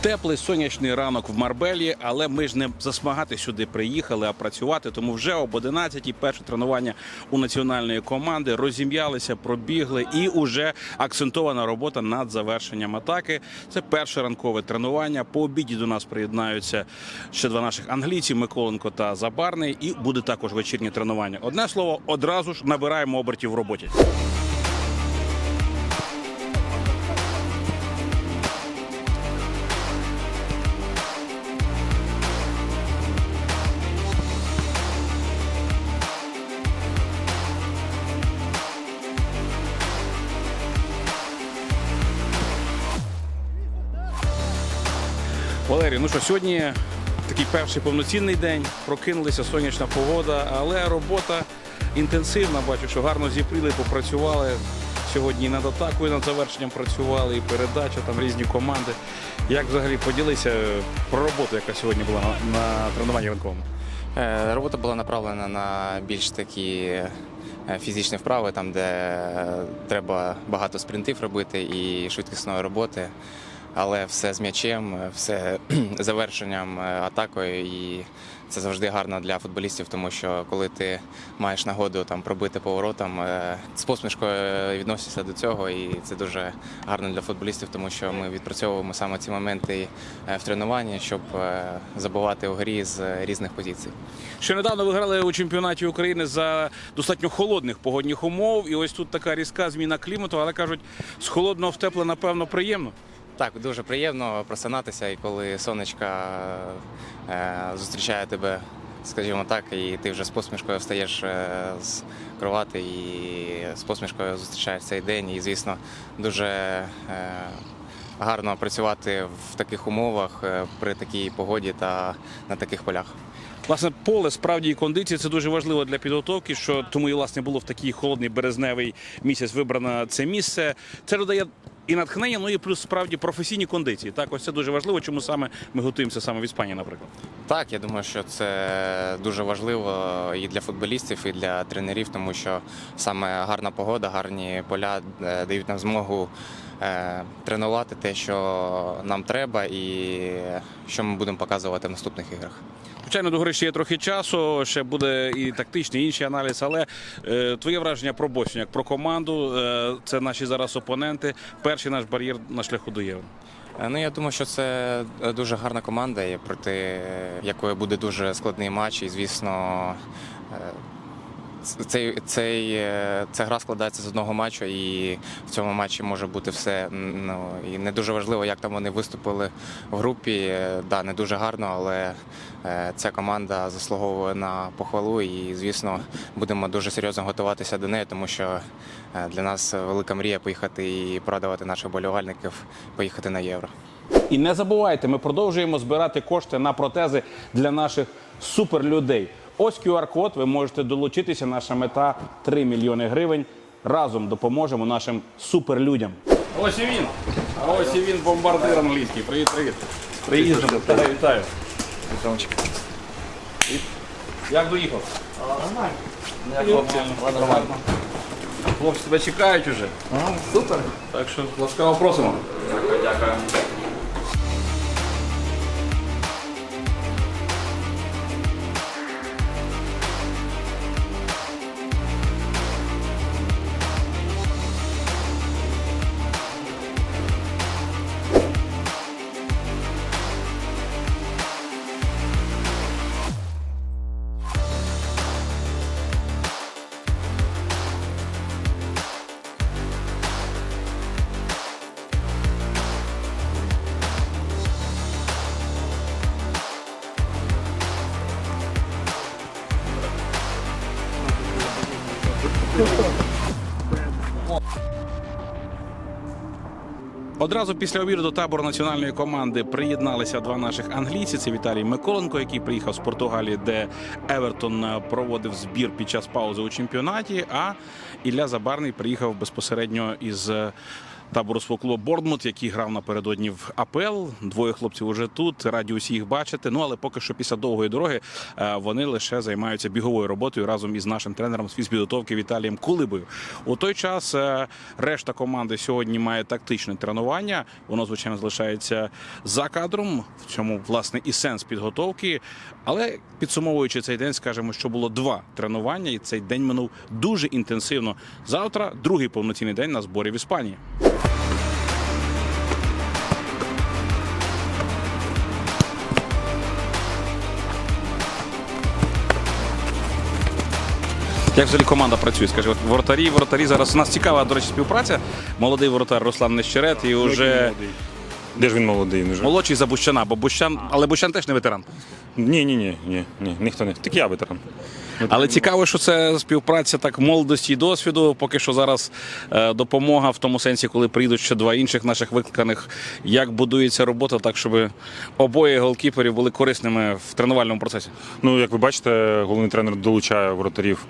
Теплий сонячний ранок в Марбелі, але ми ж не засмагати сюди приїхали, а працювати. Тому вже об 11-й перше тренування у національної команди розім'ялися, пробігли, і уже акцентована робота над завершенням атаки. Це перше ранкове тренування. По обіді до нас приєднаються ще два наших англійці Миколенко та Забарний. І буде також вечірнє тренування. Одне слово, одразу ж набираємо обертів в роботі. Валерій, ну що, сьогодні такий перший повноцінний день. Прокинулися сонячна погода, але робота інтенсивна. Бачу, що гарно зіпріли, попрацювали. Сьогодні над атакою, над завершенням працювали, і передача, там різні команди. Як взагалі поділися про роботу, яка сьогодні була на, на тренуванні ранковому? Е, Робота була направлена на більш такі е, фізичні вправи, там де е, треба багато спринтів робити і швидкісної роботи. Але все з м'ячем, все завершенням е, атакою, і це завжди гарно для футболістів, тому що коли ти маєш нагоду там пробити поворотом, е, з посмішкою відносишся до цього, і це дуже гарно для футболістів, тому що ми відпрацьовуємо саме ці моменти е, в тренуванні, щоб забивати у грі з різних позицій. Ще недавно ви грали у чемпіонаті України за достатньо холодних погодних умов, і ось тут така різка зміна клімату, але кажуть, з холодного в тепле, напевно, приємно. Так, дуже приємно просинатися, і коли сонечка е, зустрічає тебе, скажімо так, і ти вже з посмішкою встаєш е, з кровати і з посмішкою зустрічаєш цей день. І, звісно, дуже е, гарно працювати в таких умовах при такій погоді та на таких полях. Власне, поле справді і кондиції це дуже важливо для підготовки, що тому і власне було в такий холодний березневий місяць вибрано це місце. Це додає і натхнення, ну і плюс справді професійні кондиції. Так, ось це дуже важливо, чому саме ми готуємося саме в Іспанії, наприклад. Так, я думаю, що це дуже важливо і для футболістів, і для тренерів, тому що саме гарна погода, гарні поля е, дають нам змогу е, тренувати те, що нам треба, і що ми будемо показувати в наступних іграх. Звичайно, до гри ще є трохи часу, ще буде і тактичний, і інший аналіз. Але е, твоє враження про Босню, як про команду, е, це наші зараз опоненти. Перший наш бар'єр на шляху до євро. Е, Ну, я думаю, що це дуже гарна команда, проти якої буде дуже складний матч. І, звісно, е, цей, цей, е, ця гра складається з одного матчу, і в цьому матчі може бути все. Ну, і не дуже важливо, як там вони виступили в групі. Да, не дуже гарно, але е, ця команда заслуговує на похвалу. І, звісно, будемо дуже серйозно готуватися до неї, тому що е, для нас велика мрія поїхати і порадувати наших болівальників, поїхати на євро. І не забувайте, ми продовжуємо збирати кошти на протези для наших суперлюдей. Ось QR-код, ви можете долучитися. Наша мета 3 мільйони гривень. Разом допоможемо нашим суперлюдям. Ось і він. А ось і він бомбардир англійський. Привіт, привіт. Приїздом. Вітаю. Як доїхав? Нормально. Хлопці, нормально. Хлопці тебе чекають уже. Супер. Так що ласкаво просимо. Дякую, дякую. Одразу після обіду до табору національної команди приєдналися два наших англійці. Це Віталій Миколенко, який приїхав з Португалії, де Евертон е, проводив збір під час паузи у чемпіонаті. А Ілля Забарний приїхав безпосередньо із е, табору свого клубу Борнмут, який грав напередодні в АПЛ. Двоє хлопців уже тут. Раді усі їх бачити. Ну але поки що після довгої дороги е, вони лише займаються біговою роботою разом із нашим тренером з фізпідготовки Віталієм Кулибою. У той час е, решта команди сьогодні має тактичне тренування. Воно звичайно залишається за кадром. В цьому власне і сенс підготовки. Але підсумовуючи цей день, скажемо, що було два тренування, і цей день минув дуже інтенсивно. Завтра другий повноцінний день на зборі в Іспанії. Як взагалі команда працює? Скажи, от воротарі, воротарі зараз у нас цікава, до речі, співпраця. Молодий воротар Руслан Нещерет і вже Де ж він молодий? Вже? молодший за Бущана, бо Бущан, але Бущан теж не ветеран. Ні, ні, ні, ні, ні, ніхто не. Так я ветеран. Але цікаво, що це співпраця так молодості і досвіду. Поки що зараз е, допомога в тому сенсі, коли прийдуть ще два інших наших викликаних, як будується робота, так щоб обоє голкіперів були корисними в тренувальному процесі. Ну, як ви бачите, головний тренер долучає воротарів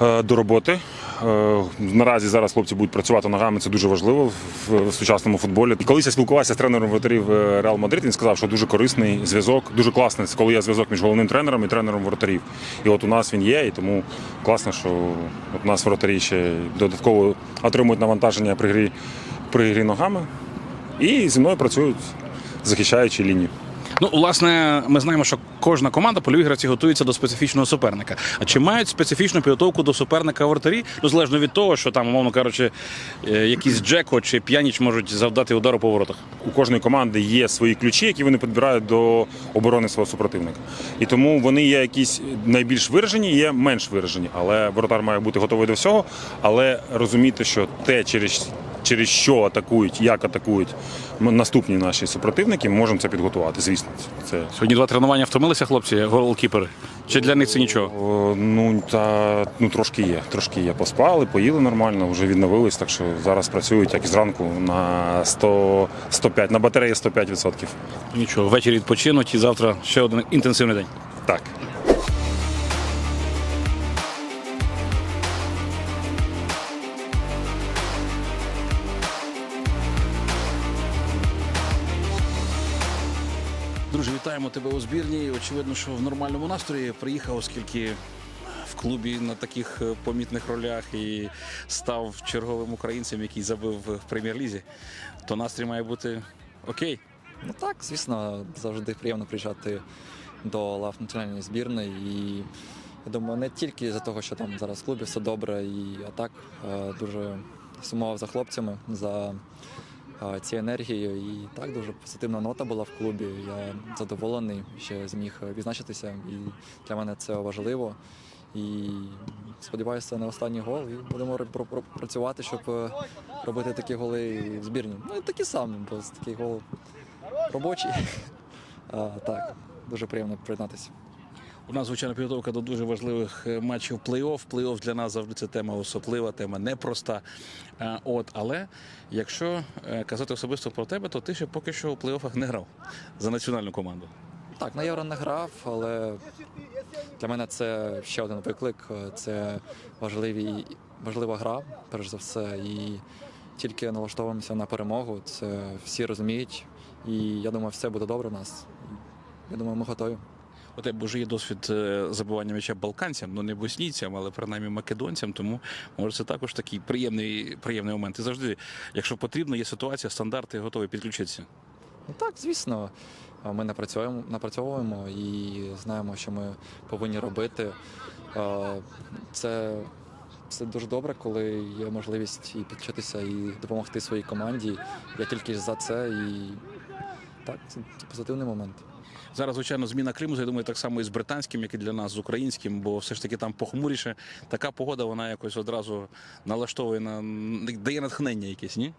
до роботи. Е, Наразі зараз хлопці будуть працювати ногами, це дуже важливо в, сучасному футболі. І колись я спілкувався з тренером воротарів е, Реал Мадрид. Він сказав, що дуже корисний зв'язок, дуже класний, коли є зв'язок між головним тренером і тренером воротарів. І от у нас він є, і тому класно, що от у нас воротарі ще додатково отримують навантаження при грі, при грі ногами. І зі мною працюють, захищаючи лінію. Ну, власне, ми знаємо, що кожна команда польові гравці готується до специфічного суперника. А чи мають специфічну підготовку до суперника вратарі, ну, залежно від того, що там, умовно кажучи, е, якісь Джеко чи п'яніч можуть завдати удару по воротах? у кожної команди є свої ключі, які вони підбирають до оборони свого супротивника. І тому вони є якісь найбільш виражені, є менш виражені. Але воротар має бути готовий до всього, але розуміти, що те, через, через що атакують, як атакують наступні наші супротивники, ми можемо це підготувати. Звісно, це. Сьогодні два тренування втомилися хлопці, голкіпери? Чи для них це нічого? О, ну та ну трошки є. Трошки є. Поспали, поїли нормально, вже відновились. Так що зараз працюють як і зранку на 100, 105, на батареї 105%. Нічого, ввечері відпочинуть і завтра ще один інтенсивний день. Так. Вітаємо тебе у збірні. Очевидно, що в нормальному настрої приїхав, оскільки в клубі на таких е, помітних ролях і став черговим українцем, який забив в прем'єр-лізі. То настрій має бути окей. Ну так, звісно, завжди приємно приїжджати до лав національної збірної. І я думаю, не тільки за того, що там зараз в клубі все добре, і а так е, дуже сумував за хлопцями, за цією енергією. І так дуже позитивна нота була в клубі. Я задоволений, що зміг відзначитися. І для мене це важливо. І сподіваюся, не останній гол. І будемо працювати, щоб е, робити такі голи в збірні. Ну такі самі, бо такий гол робочий. А, так, дуже приємно приєднатися. У нас звичайно підготовка до дуже важливих е, матчів плей-офф. Плей-офф для нас завжди це тема особлива, тема непроста. Е, От, але якщо е, казати особисто про тебе, то ти ще поки що у плей-оффах не грав за національну команду. Так, на євро не грав, але для мене це ще один виклик. Це важливі, важлива гра, перш за все. І тільки налаштовуємося на перемогу. Це всі розуміють. І я думаю, все буде добре в нас. Я думаю, ми готові. У тебе вже є досвід е, забивання м'яча балканцям, ну не боснійцям, але принаймні македонцям. Тому може це також такий приємний, приємний момент. І завжди, якщо потрібно, є ситуація, стандарти готові підключитися. Ну так, звісно, ми напрацьовуємо, напрацьовуємо і знаємо, що ми повинні робити. Це, це дуже добре, коли є можливість і підчитися, і допомогти своїй команді. Я тільки за це і так, це, позитивний момент. Зараз, звичайно, зміна Криму, я думаю, так само і з британським, як і для нас, з українським, бо все ж таки там похмуріше. Така погода, вона якось одразу налаштовує на дає натхнення якесь, ні?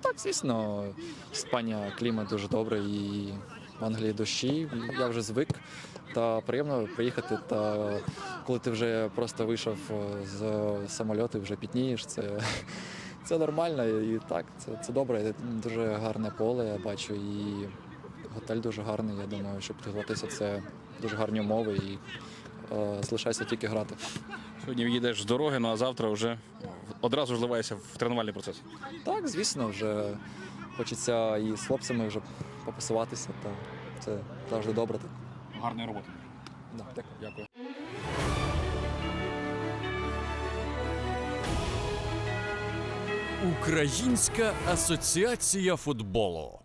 Так, звісно, Іспанія клімат дуже добрий і в Англії дощі. Я вже звик. Та приємно приїхати. Та коли ти вже просто вийшов е, з самольоту, вже пітнієш, це, це нормально. І так, це, це добре. Дуже гарне поле, я бачу, і готель дуже гарний. Я думаю, щоб підготуватися, це дуже гарні умови і е, залишається тільки грати. Сьогодні їдеш з дороги, ну а завтра вже одразу ж вливаєшся в тренувальний процес. Так, звісно, вже хочеться і з хлопцями вже попасуватися, та це завжди добре. Так. Гарної роботи. Да, дякую. Дякую. Українська асоціація футболу.